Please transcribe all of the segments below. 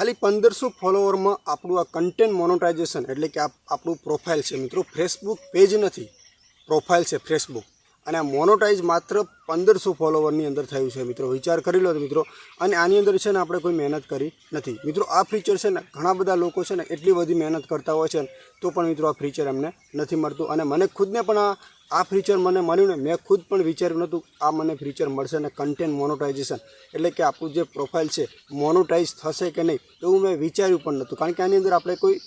ખાલી પંદરસો ફોલોવરમાં આપણું આ કન્ટેન્ટ મોનોટાઇઝેશન એટલે કે આપણું પ્રોફાઇલ છે મિત્રો ફેસબુક પેજ નથી. પ્રોફાઇલ છે ફેસબુક અને આ મોનોટાઇઝ માત્ર પંદરસો ફોલોવરની અંદર થયું છે મિત્રો. વિચાર કરી લો મિત્રો. અને આની અંદર છે ને આપણે કોઈ મહેનત કરી નથી. મિત્રો, આ ફીચર છે ને ઘણા બધા લોકો છે ને એટલી બધી મહેનત કરતા હોય છે તો પણ મિત્રો આ ફીચર એમને નથી મળતું. અને મને ખુદને પણ આ આ ફીચર મને મળ્યું ને, મેં ખુદ પણ વિચાર્યું નહોતું, આ મને ફીચર મળશે અને કન્ટેન્ટ મોનોટાઇઝેશન એટલે કે આપણું જે પ્રોફાઇલ છે મોનોટાઇઝ થશે કે નહીં, એવું મેં વિચાર્યું પણ નહોતું. કારણ કે આની અંદર આપણે કોઈ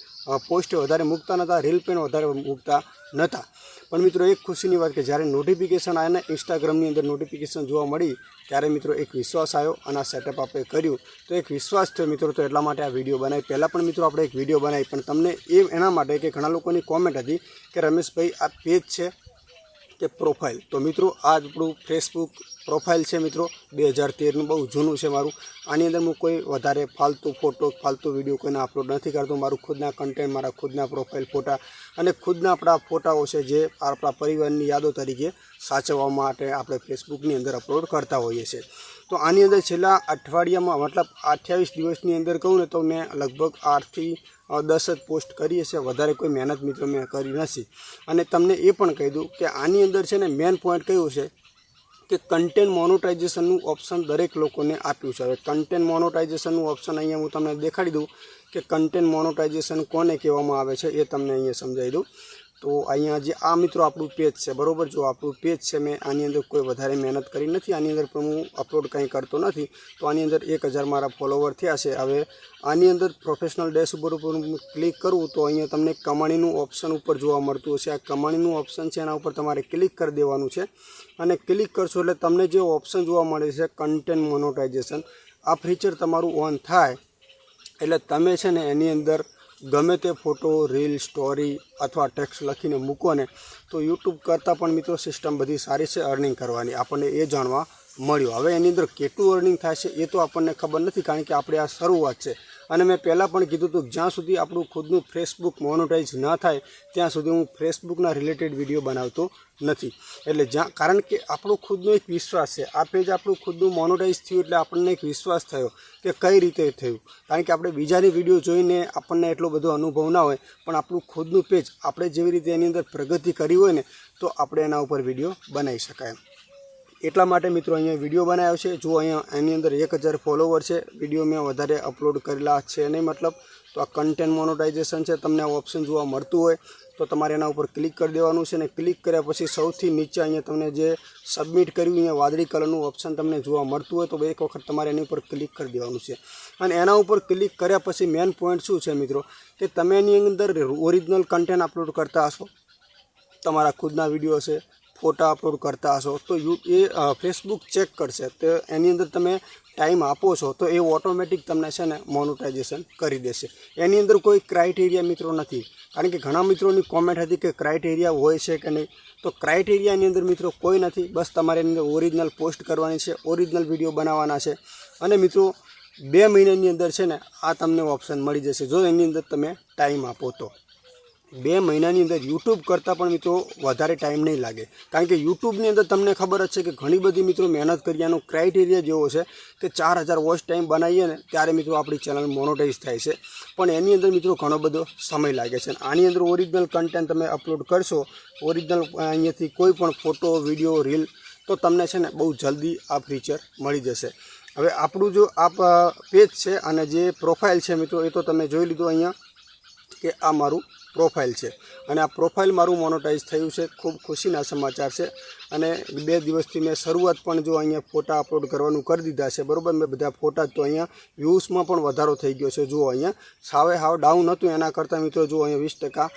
પોસ્ટ વધારે મૂકતા નહોતા રીલ પેન વધારે મૂકતા નહોતા પણ મિત્રો, એક ખુશીની વાત કે જ્યારે નોટિફિકેશન આવ્યા ને ઇન્સ્ટાગ્રામની અંદર નોટિફિકેશન જોવા મળી, ત્યારે મિત્રો એક વિશ્વાસ આવ્યો અને આ સેટઅપ આપણે કર્યું. તો એક વિશ્વાસ થયો મિત્રો, તો એટલા માટે આ વીડિયો બનાવી. પહેલાં પણ મિત્રો, આપણે એક વીડિયો બનાવી, પણ તમને એ એના માટે કે ઘણા લોકોની કોમેન્ટ હતી કે રમેશભાઈ, આ પેજ છે કે પ્રોફાઇલ. તો મિત્રો, આ આપણું ફેસબુક પ્રોફાઇલ છે મિત્રો. બે હજાર તેરનું બહુ જૂનું છે મારું. આની અંદર હું કોઈ વધારે ફાલતુ ફોટો, ફાલતુ વીડિયો કોઈને અપલોડ નથી કરતો. મારું ખુદના કન્ટેન્ટ મારા ખુદના પ્રોફાઇલ ફોટા અને ખુદના આપણા ફોટાઓ છે જે આપણા પરિવારની યાદો તરીકે સાચવવા માટે આપણે ફેસબુકની અંદર અપલોડ કરતા હોઈએ છીએ. તો આની અંદર છેલ્લા અઠવાડિયામાં, મતલબ અઠ્યાવીસ દિવસની અંદર કહું ને તો મેં લગભગ આઠથી દસ જ પોસ્ટ કરી હશે. વધારે કોઈ મહેનત મિત્રો મેં કરી નથી. અને તમને એ પણ કહી દઉં કે આની અંદર છે ને મેન પોઈન્ટ કયું છે કે કન્ટેન્ટ મોનોટાઇઝેશનનું ઓપ્શન દરેક લોકોને આપ્યું છે. હવે કન્ટેન્ટ મોનોટાઇઝેશનનું ઓપ્શન અહીંયા હું તમને દેખાડી દઉં કે કન્ટેન્ટ મોનોટાઇઝેશન કોને કહેવામાં આવે છે એ તમને અહીંયા સમજાવી દઉં. તો અહીંયા જે આ મિત્રો આપણું પેજ છે, બરોબર? જો આપણું પેજ છે, મેં આની અંદર કોઈ વધારે મહેનત કરી નથી, આની અંદર પણ હું અપલોડ કંઈ કરતો નથી, તો આની અંદર એક હજાર મારા ફોલોવર થયા છે. હવે આની અંદર પ્રોફેશનલ ડેશ ઉપર ઉપર ક્લિક કરું તો અહીંયા તમને કમાણીનું ઓપ્શન ઉપર જોવા મળતું હશે. આ કમાણીનું ઓપ્શન છે, એના ઉપર તમારે ક્લિક કરી દેવાનું છે. અને ક્લિક કરશો એટલે તમને જે ઓપ્શન જોવા મળે છે કન્ટેન્ટ મોનોટાઇઝેશન આ ફીચર તમારું ઓન થાય. એટલે તમે છે ને એની અંદર ગમે તે ફોટો, રીલ, સ્ટોરી અથવા ટેક્સ્ટ લખીને મૂકો ને તો યુટ્યુબ કરતાં પણ મિત્રો સિસ્ટમ બધી સારી છે અર્નિંગ કરવાની. આપણને એ જાણવા મળ્યું. હવે એની અંદર કેટલું અર્નિંગ થાય છે એ તો આપણને ખબર નથી, કારણ કે આપણે આ શરૂઆત છે. અને મેં પહેલાં પણ કીધું હતું જ્યાં સુધી આપણું ખુદનું ફેસબુક મોનોટાઇઝ ના થાય, ત્યાં સુધી હું ફેસબુકના રિલેટેડ વીડિયો બનાવતો નથી. એટલે જ્યાં, કારણ કે આપણો ખુદનો એક વિશ્વાસ છે. આ પેજ આપણું ખુદનું મોનોટાઇઝ થયું એટલે આપણને એક વિશ્વાસ થયો કે કઈ રીતે થયું. કારણ કે આપણે બીજાની વીડિયો જોઈને આપણને એટલો બધો અનુભવ ના હોય, પણ આપણું ખુદનું પેજ આપણે જેવી રીતે એની અંદર પ્રગતિ કરી હોય ને, તો આપણે એના ઉપર વીડિયો બનાવી શકાય એટલા માટે મિત્રો અહીંયા વીડિયો બનાવ્યો છે. જો અહીંયા એની અંદર એક હજાર ફોલોવર છે, વીડિયો મેં વધારે અપલોડ કરેલા છે નહીં મતલબ. તો આ કન્ટેન્ટ મોનોટાઇઝેશન છે, તમને આ ઓપ્શન જોવા મળતું હોય, તો તમારે એના ઉપર ક્લિક કરી દેવાનું છે અને ક્લિક કર્યા પછી સૌથી નીચે અહીંયા તમને જે સબમિટ કર્યું, અહીંયા વાદળી કલરનું ઓપ્શન તમને જોવા મળતું હોય, તો એક વખત તમારે એની ઉપર ક્લિક કરી દેવાનું છે. અને એના ઉપર ક્લિક કર્યા પછી મેન પોઈન્ટ શું છે મિત્રો? કે તમે એની અંદર ઓરિજિનલ કન્ટેન્ટ અપલોડ કરતા હશો. તમારા ખુદના વીડિયો છે ફોટા અપલોડ કરતા હશો, તો યુ, એ ફેસબુક ચેક કરશે. તો એની અંદર તમે ટાઈમ આપો છો, તો એ ઓટોમેટિક તમને છે ને મોનોટાઇઝેશન કરી દેશે. એની અંદર કોઈ ક્રાઇટેરિયા મિત્રો નથી. કારણ કે ઘણા મિત્રોની કોમેન્ટ હતી કે ક્રાઇટેરિયા હોય છે કે નહીં. તો ક્રાઇટેરિયાની અંદર મિત્રો કોઈ નથી. બસ તમારે એની અંદર ઓરિજિનલ પોસ્ટ કરવાની છે, ઓરિજિનલ વીડિયો બનાવવાના છે. અને મિત્રો, બે મહિનાની અંદર છે ને આ તમને ઓપ્શન મળી જશે. જો એની અંદર તમે ટાઈમ આપો તો. બે મહિનાની અંદર યુટ્યુબ કરતાં પણ મિત્રો વધારે ટાઈમ નહીં લાગે. કારણ કે યુટ્યુબની અંદર તમને ખબર જ છે કે ઘણી બધી મિત્રો મહેનત કરી એનો ક્રાઇટેરિયા જેવો છે કે ચાર હજાર વોચ ટાઈમ બનાવીએ ને ત્યારે મિત્રો આપણી ચેનલ મોનોટાઈઝ થાય છે. પણ એની અંદર મિત્રો ઘણો બધો સમય લાગે છે. આની અંદર ઓરિજિનલ કન્ટેન્ટ તમે અપલોડ કરશો ઓરિજિનલ અહીંયાથી કોઈ પણ ફોટો વીડિયો રીલ તો તમને છે ને બહુ જલ્દી આ ફીચર મળી જશે. હવે આપણું જો આ પેજ છે અને જે પ્રોફાઇલ છે મિત્રો એ તો તમે જોઈ લીધું અહીંયા કે આ મારું પ્રોફાઇલ છે. અને આ પ્રોફાઇલ મારું મોનોટાઈઝ થયું છે. ખૂબ ખુશીના સમાચાર છે. અને બે દિવસથી મેં શરૂઆત પણ જો અહીંયા ફોટા અપલોડ કરવાનું કરી દીધા છે. બરાબર? મેં બધા ફોટા તો અહીંયા વ્યૂઝમાં પણ વધારો થઈ ગયો છે. જુઓ અહીંયા, સાવે હાવ ડાઉન હતું. એના કરતાં મિત્રો જુઓ અહીંયા વીસ ટકા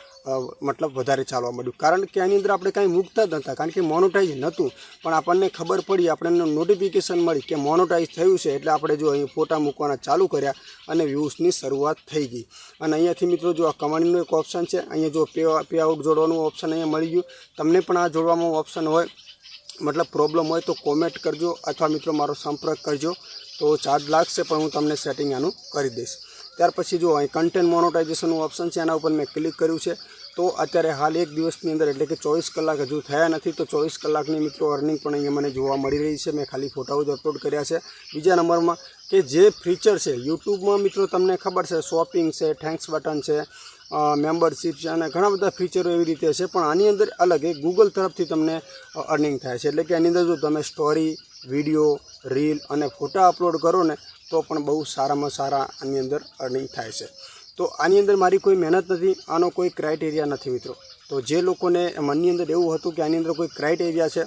મતલબ વધારે ચાલવા માંડ્યું. કારણ કે એની અંદર આપણે કાંઈ મૂકતા જ નહોતા. કારણ કે મોનોટાઈઝ નહોતું. પણ આપણને ખબર પડી, આપણને નોટિફિકેશન મળી કે મોનોટાઈઝ થયું છે. એટલે આપણે જો અહીં ફોટા મૂકવાના ચાલુ કર્યા અને વ્યૂઝની શરૂઆત થઈ ગઈ. અને અહીંયાથી મિત્રો જો આ કમાણીનું એક ઓપ્શન છે. અહીંયા જો પે પે આઉટ જોડવાનું ઓપ્શન અહીંયા મળી ગયું. તમને પણ આ જોડવામાં ઓપ્શન હોય, મતલબ પ્રોબ્લેમ હોય તો કોમેન્ટ કરજો અથવા મિત્રો મારો સંપર્ક કરજો. તો ચાર્જ લાગશે પણ હું તમને સેટિંગ આનું કરી દઈશ. ત્યાર પછી જો અહીં કન્ટેન્ટ મોનોટાઇઝેશનનું ઓપ્શન છે, એના ઉપર મેં ક્લિક કર્યું છે. તો અત્યારે હાલ એક દિવસની અંદર, એટલે કે ચોવીસ કલાક હજુ થયા નથી, તો ચોવીસ કલાકની મિત્રો અર્નિંગ પણ અહીંયા મને જોવા મળી રહી છે. મેં ખાલી ફોટાઓ જ અપલોડ કર્યા છે. બીજા નંબરમાં કે જે ફીચર છે યુટ્યુબમાં મિત્રો તમને ખબર છે શોપિંગ છે થેન્ક્સ બટન છે મેમ્બરશીપ છે અને ઘણા બધા ફીચરો એવી રીતે છે, પણ આની અંદર અલગ એ ગૂગલ તરફથી તમને અર્નિંગ થાય છે. એટલે કે આની અંદર જો તમે સ્ટોરી વીડિયો રીલ અને ફોટા અપલોડ કરો ને, તો પણ બહુ સારામાં સારા આની અંદર અર્નિંગ થાય છે. તો આની અંદર મારી કોઈ મહેનત નથી, આનો કોઈ ક્રાઇટેરિયા નથી મિત્રો. તો જે લોકોને મનની અંદર એવું હતું કે આની અંદર કોઈ ક્રાઇટેરિયા છે,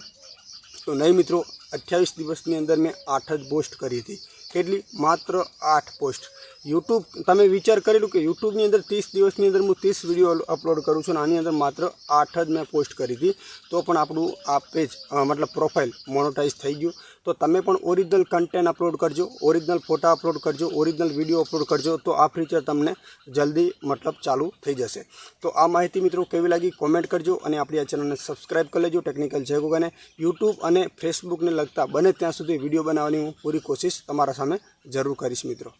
તો નહીં મિત્રો, અઠ્યાવીસ દિવસની અંદર મેં આઠ જ પોસ્ટ કરી હતી. કેટલી માત્ર આઠ પોસ્ટ. યુટ્યુબ તમે વિચાર કરેલું કે યુટ્યુબની અંદર ત્રીસ દિવસની અંદર હું ત્રીસ વીડિયો અપલોડ કરું છું અને આની અંદર માત્ર આઠ જ મેં પોસ્ટ કરી હતી. તો પણ આપણું આ પેજ મતલબ પ્રોફાઇલ મોનોટાઈઝ થઈ ગયું. તો તમે પણ ઓરિજિનલ કન્ટેન્ટ અપલોડ કરજો ઓરિજિનલ ફોટા અપલોડ કરજો ઓરિજિનલ વીડિયો અપલોડ કરજો, તો આ ફીચર તમને જલ્દી મતલબ ચાલુ થઈ જશે. તો આ માહિતી મિત્રો કેવી લાગી કોમેન્ટ કરજો અને આપણી આ ચેનલને સબસ્ક્રાઇબ કરી લેજો ટેકનિકલ અને યુટ્યુબ અને ફેસબુકને લગતા બને ત્યાં સુધી વીડિયો બનાવવાની હું પૂરી કોશિશ તમારા સામે જરૂર કરીશ મિત્રો.